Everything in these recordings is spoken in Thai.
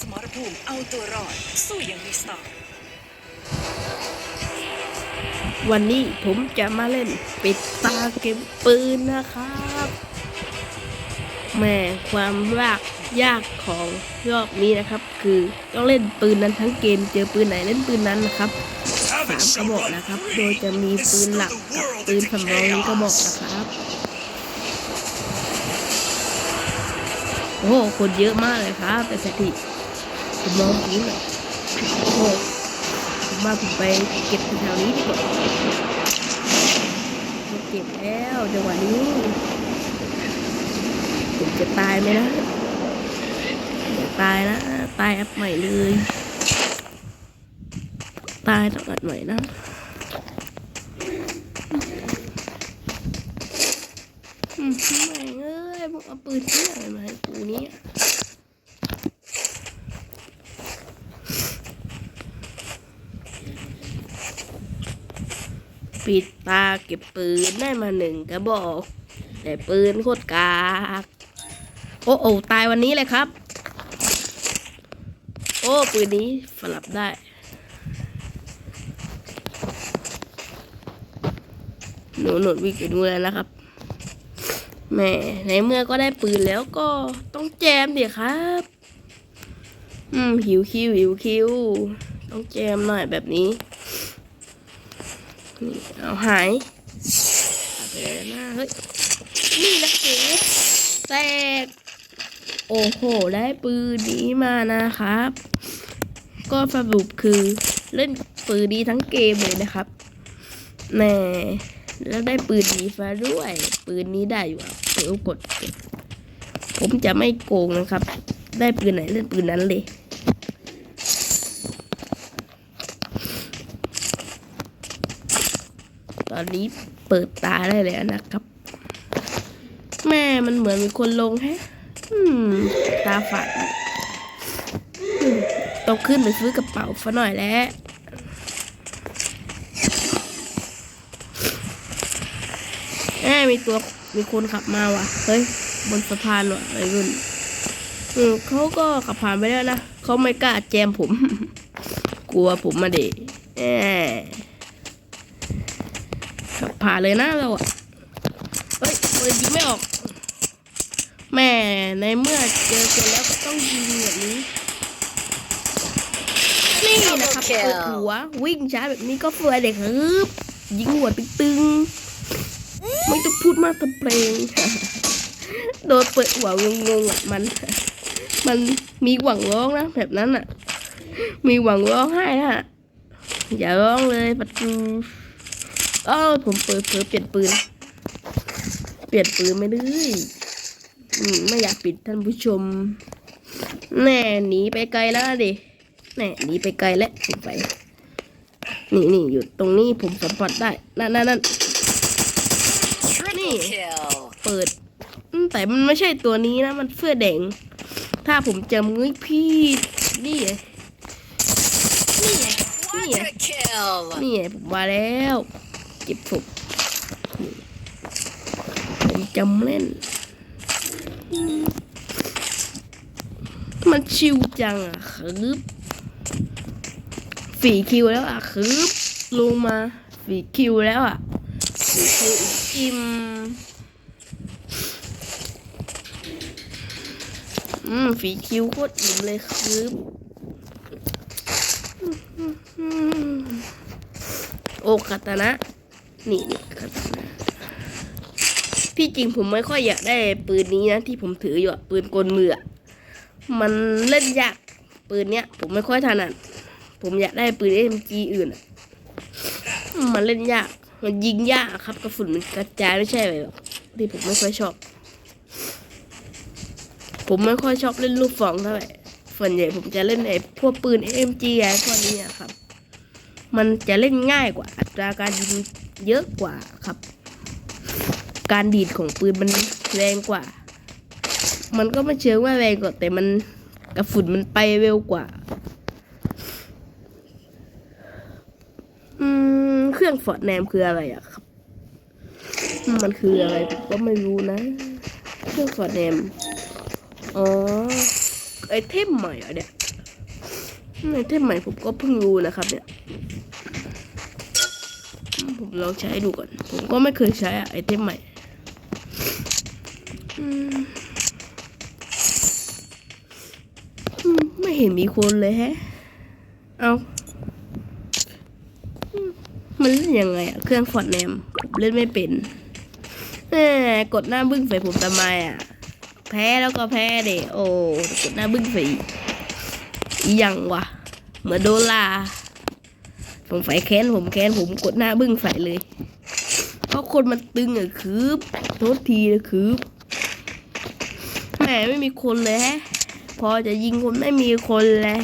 สมรภูมิเอาตัวรอด สู้อย่างมีสไตล์วันนี้ผมจะมาเล่นปิดตาเก็บปืนนะครับแหม่ความยากยากของรอบนี้นะครับ คือต้องเล่นปืนนั้นทั้งเกมเจอปืนไหนเล่นปืนนั้นนะครับสามกระบอกนะครับ โดยจะมีปืนหลักกับปืนสำรองนี้กระบอกนะครับโอ้โหคนเยอะมากเลยครับแต่สถิติ ผมมองพื้นเลยโอ้ผมว่าผมไปเก็บแถวนี้ดีกว่าเก็บแล้วจังหวะนี้ผมจะตายไหมนะอย่าตายนะ ตายอัพใหม่เลย ตายต้องอัดใหม่นะอืมแม่งเอ้ยมึงเอาปืนที่ไหนมาให้กูเนี่ย ปิดตาเก็บปืนได้มาหนึ่งกระบอก แต่ปืนโคตรกากโอ้โอ้ตายวันนี้เลยครับ โอ้ปืนนี้สลับได้หนูหนุนวิ่งไปดูแล้วนะครับแหม่ในเมื่อก็ได้ปืนแล้วก็ต้องแจมเดิครับ อืมหิวคิวหิวคิว ต้องแจมหน่อยแบบนี้ เอาหายเอาไปเลยนะเฮ้ยนี่นะเก๋แตกโอ้โห ได้ปืนนี้มานะครับ ก็สรุปคือเล่นปืนนี้ทั้งเกมเลยนะครับแหม่แล้วได้ปืนดีฟ้าด้วย ปืนนี้ได้อยู่ครับเดี๋ยวกด ผมจะไม่โกงนะครับ ได้ปืนไหนเล่นปืนนั้นเลย ตอนนี้เปิดตาได้แล้วนะครับ แม่มันเหมือนมีคนลงแฮะตาฝันต้องขึ้นไปซื้อกระเป๋าฟะหน่อยแล้วแม่มีตัวมีคนขับมาว่ะ เฮ้ย บนสะพานว่ะไอ้รุ่นอืมเขาก็ขับผ่านไปแล้วนะ เขาไม่กล้าแจมผม กลัวผมมาเดะแอบขับ ผ่าเลยนะเราอะเฮ้ยปืนยิงไม่ออก แม่ในเมื่อเจอกันแล้วก็ต้องยิงแบบนี้ นี่นะครับเปิดหัววิ่งช้าแบบนี้ก็เฟื่อยเด็กฮึบยิงหัวตึงๆไม่ต้องพูดมากตะเพลงโดนเปิดหัวงงๆอะมัน มันมีหวังร้องนะแบบนั้นอะ มีหวังร้องไห้นะอย่าร้องเลยประตู เออผมเปิดเผลอเปลี่ยนปืน เปลี่ยนปืนไม่ได้อืมไม่อยากปิดท่านผู้ชม แน่หนีไปไกลแล้วดิ แน่หนีไปไกลแล้วผมไป นี่นี่อยู่ตรงนี้ผมสัมผัสได้ นั่นนั่นนั่นนี่เปิดอืมแต่มันไม่ใช่ตัวนี้นะ มันเสื้อแดง ถ้าผมจำง่ายพี่ นี่ไงนี่ไงนี่ไงนี่ไงผมมาแล้ว เก็บศพผมจำเล่น มันชิวจังอะคืบฝีคิวแล้วอะคืบลงมาฝีคิวแล้วอะฝีคิวอิ่มอืมฝีคิวโคตรอิ่มเลยคืบโอคาตานะ นี่นี่คาตานะที่จริงผมไม่ค่อยอยากได้ปืนนี้นะที่ผมถืออยู่ปืนกลมือมันเล่นยากปืนเนี้ย ผมไม่ค่อยถนัดผมอยากได้ปืน SMG อื่นมันเล่นยากมันยิงยากครับกระสุนมันกระจายไม่ใช่เลยที่ผมไม่ค่อยชอบ ผมไม่ค่อยชอบเล่นลูกฟองเท่าไหร่ส่วนใหญ่ผมจะเล่นไอ้พวกปืน SMG ไอ้พวกนี้อะครับ มันจะเล่นง่ายกว่าอัตราการยิง เยอะกว่าครับ การดีดของปืนมันแรงกว่า มันก็ไม่เชิงว่าแรงกว่าแต่มันกระสุนมันไปเร็วกว่า อืม เครื่องฟอดแนมคืออะไรอะครับ มันคืออะไรก็ไม่รู้นะ เครื่องฟอดแนม อ๋อ ไอเทมใหม่เหรอเนี่ยไอเทมใหม่ผมก็เพิ่งรู้นะครับเนี่ย ลองใช้ดูก่อน ผมก็ไม่เคยใช้อะไอเทมใหม่มไม่เห็นมีคนเลยแฮะ เอามันเล่นยังไงอะเครื่องฟอร์ดแนมผมเล่นไม่เป็นแหมกดหน้าบึ้งใส่ผมทำไมอะแพ้แล้วก็แพ้เดโอ้กดหน้าบึ้งใส่ยังวะเหมือนโดนลา ผมไฟแค้นผมแค้นผมกดหน้าบึ้งใส่เลย เพราะคนมันตึงอะคืบโทษทีนะคืบแหมไม่มีคนเลยแฮะ พอจะยิงคนไม่มีคนเลย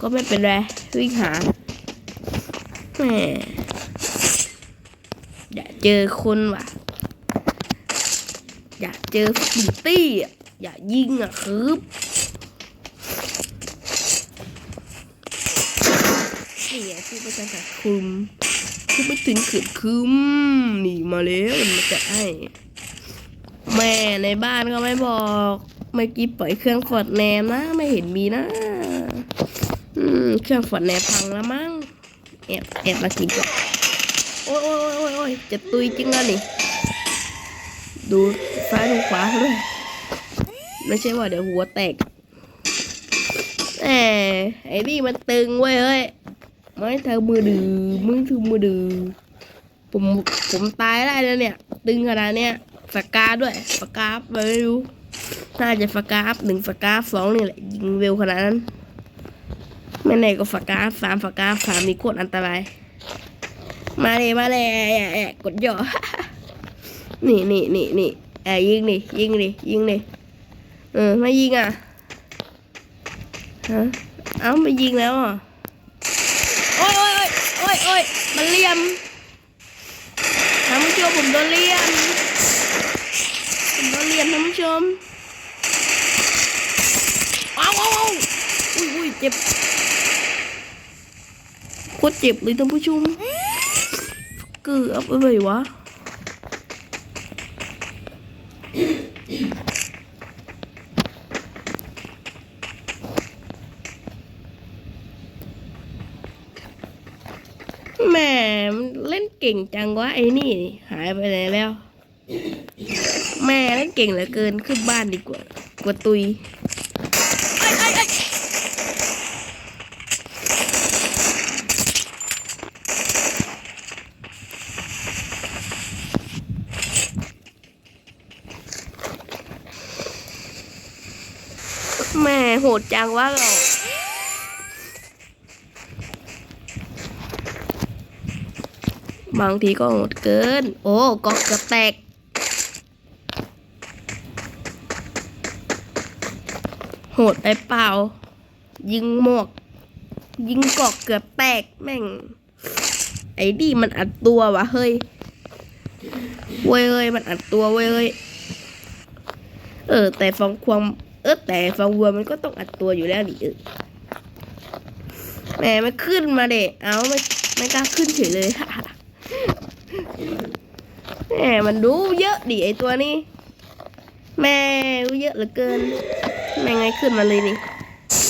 ก็ไม่เป็นไรวิ่งหาแหมอยากเจอคนว่ะ อยากเจอฟิตี้อะอยากยิงอะคืบ นี่ไงพูดไม่ทันขาดคุมพูดไม่ถึงขืนคืมหนีมาแล้วมันจะให้แม่ในบ้านก็ไม่บอกเมื่อกี้ปล่อยเครื่องฟอดแนมนะไม่เห็นมีนะอืมเครื่องฟอดแนมพังแล้วมั้งแอบแอบมากินก่อนโอ้ยโอ้ยโอ้ยโอ้ยจะตุยจริงแล้วนี่ดูซ้ายดูขวาเขาด้วยไม่ใช่ว่าเดี๋ยวหัวแตกแหมไอ้นี่มันตึงเว้ยเฮ้ย ไม่เธอมือดื้อมือถือมือดื้อผมผมตายได้แล้วเนี่ย ตึงขนาดเนี้ยสกาด้วยสกาฟไม่รู้น่าจะสกาฟหนึ่งสกาฟสองนี่แหละยิงเร็วขนาดนั้นไม่ไหนก็สกาฟสามสกาฟสามมีโคตรอันตราย มาเลยมาเลยแอะกดย่อนี่นี่นี่นี่แอบยิงดิยิงดิยิงดิเออไม่ยิงอะฮะเอ้าไม่ยิงแล้วอะโอ้ยโอ้ยโอ้ยโอ้ย มันเหลี่ยมท่านผู้ชมผมโดนเหลี่ยมผมโดนเหลี่ยมท่านผู้ชมอ้าวอ้าวอ้าวอุ้ยอุ้ยเจ็บโคตรเจ็บเลยท่านผู้ชมเกือบไปเลยวะ แหม่เล่นเก่งจังวะไอ้นี่ หายไปไหนแล้ว แม่เล่นเก่งเหลือเกินขึ้นบ้านดีกว่ากว่าตุยแม่โหดจังวะเรา บางทีก็โหดเกิน โอ้กอกเกือบแตก โหดไปเปล่า ยิงหมวก ยิงกอกเกือบแตกแม่ง ไอ้ดีมันอัดตัววะเฮ้ย เว้ยเฮ้ยมันอัดตัวเว้ยเฮ้ย เออ แต่ฟองควงเออแต่ฟองวัวมันก็ต้องอัดตัวอยู่แล้วดิเออแหมไม่ขึ้นมาเด็เอาไม่ไม่กล้าขึ้นเฉยเลยค่ะ แหมมันดูเยอะดิไอตัวนี้ แม่รู้เยอะเหลือเกิน แม่ไงขึ้นมาเลยนี่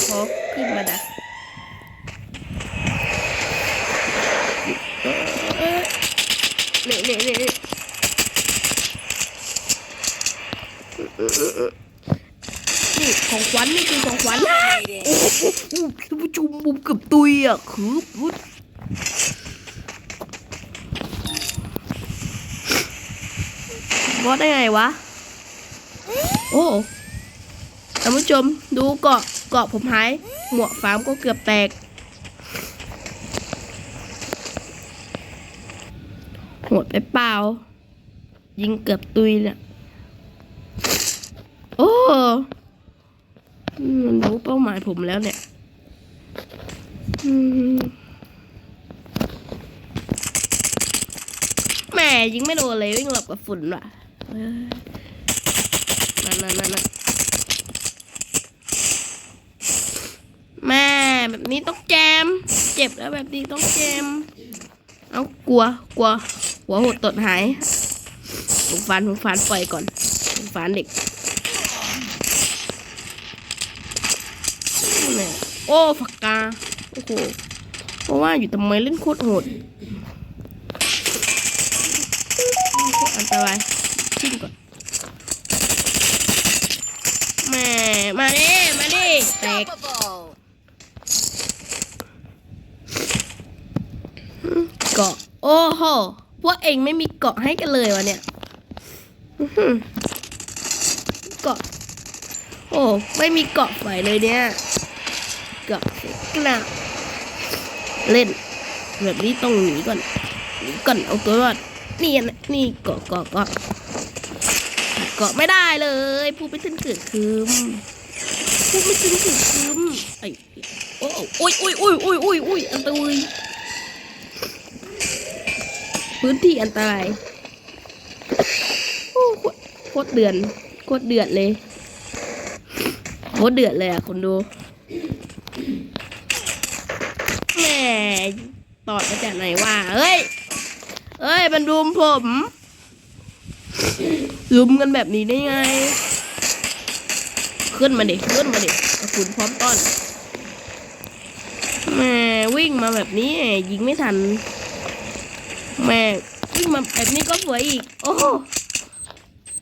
พอขึ้นมาดักนี่นี่นี่นี่ของขวัญนี่คือของขวัญนะโอ้โหท่านผู้ชมมุมเกือบตุยอะคือพุด บอสได้ไงวะ โอ้ท่านผู้ชมดูเกาะเกาะผมหาย หมวกฟาร์มก็เกือบแตก โหดไปเปล่า ยิงเกือบตุยเนี่ยโอ้อืมมันรู้เป้าหมายผมแล้วเนี่ยอืมแหม่ยิงไม่โดนเลยวิ่งหลบกับฝุ่นว่ะ เออนั่นนั่นนั่นนั่นแม่แบบนี้ต้องแจม เจ็บแล้วแบบนี้ต้องแจม เอากลัวกลัว หัวหดตดหายผมฟันผมฟันปล่อยก่อนผมฟันเด็กโอ้ฝักกาโอ้โหเพราะว่าอยู่ทำไมเล่นโคตรโหดอันตราย ทิ้งก่อนแม่มาดิมาดิแตกเกาะโอ้โหพวกเองไม่มีเกาะให้กันเลยวะเนี่ยอื้อหือเกาะโอ้ไม่มีเกาะใส่เลยเนี่ยเกาะกระเล่น แบบนี้ต้องหนีก่อนหนีก่อนเอาตัวรอดนี่นะนี่เกาะเกาะเกาะเกาะไม่ได้เลยผู้ไม่ทันเกิดคืมผู้ไม่ทันเกิดคืมไอ้โอ้โอ้ยโอ้ยโอ้ยโอ้ยโอ้ยโอ้ยอันตรายพื้นที่อันตรายโอ้โคตรเดือดโคตรเดือดเลยโคตรเดือดเลยอะคนดูแหมตอดมาจากไหนวะเฮ้ยเฮ้ยมันรุมผม ลุมกันแบบนี้ได้ไง ขึ้นมาดิขึ้นมาดิกระสุนพร้อมต้อนแม่วิ่งมาแบบนี้ยิงไม่ทันแม่วิ่งมาแบบนี้ก็สวยอีก โอ้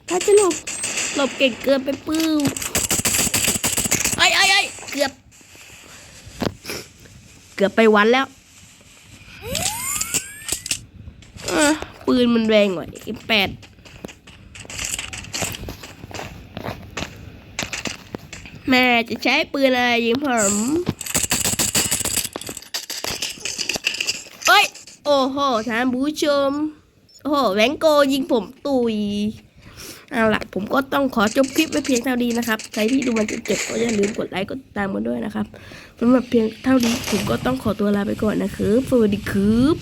ถ้าจะหลบหลบเก่งเกินไปปื้มไอ้ไอ้ไอ้เกือบ เกือบไปวันแล้วปืนมันแรงกว่า M8 แม่จะใช้ปืนอะไรยิงผมเอ้ย โอ้โหท่านผู้ชม โอ้โหแวงโกยิงผมตุยเอาล่ะผมก็ต้องขอจบคลิปไว้เพียงเท่านี้นะครับ ใครที่ดูมันจนจบก็อย่าลืมกดไลค์กดติดตามกันด้วยนะครับสำหรับเพียงเท่านี้ผมก็ต้องขอตัวลาไปก่อนนะครับสวัสดีครับ